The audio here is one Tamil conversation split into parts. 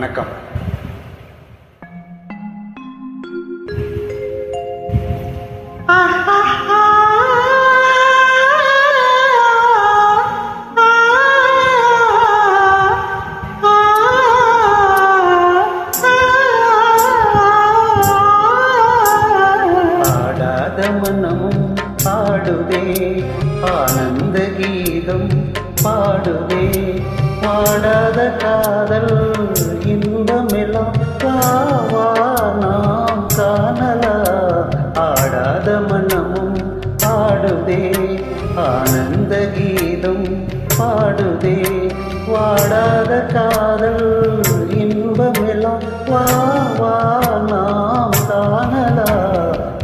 வணக்கம். மனமும் பாடுதே ஆனந்த கீதம் பாடாத காதல் இன்பமெல்லாம் காவா நாம் காணலா. ஆடாத மனமும் பாடுதே ஆனந்த கீதம் பாடுதே. வாடாத காதல் இன்பமெல்லாம் வாவா நாம் காணலா.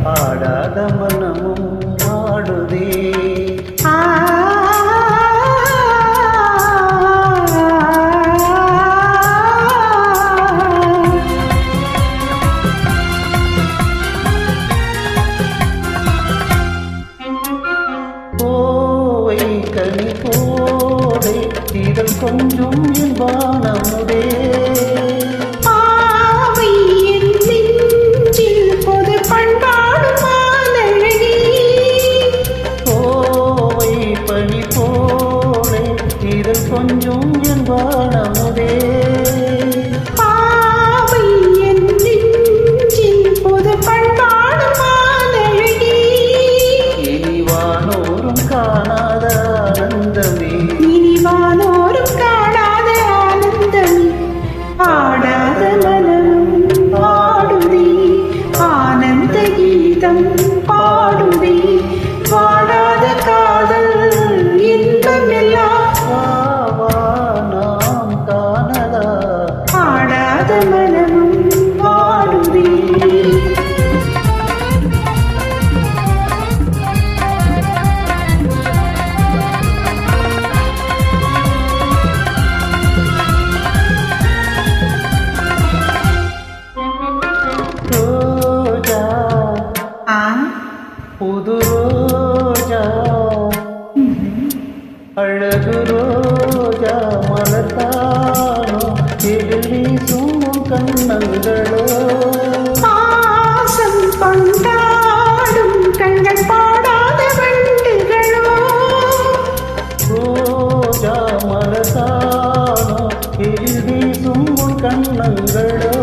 ஆடாத மனமும் பாடுதே. கொஞ்சம் என் பாவை பாடாத புது ரோஜா அழகு ரோஜா மலர்த்தானோ? எதிரி சும்மும் கண்ணங்களோ பாசம் கொண்டாடும் கண்கள் பாடாத வண்டுகளோ? ரோஜா மலர்த்தானோ? சும்மும் கண்ணங்களோ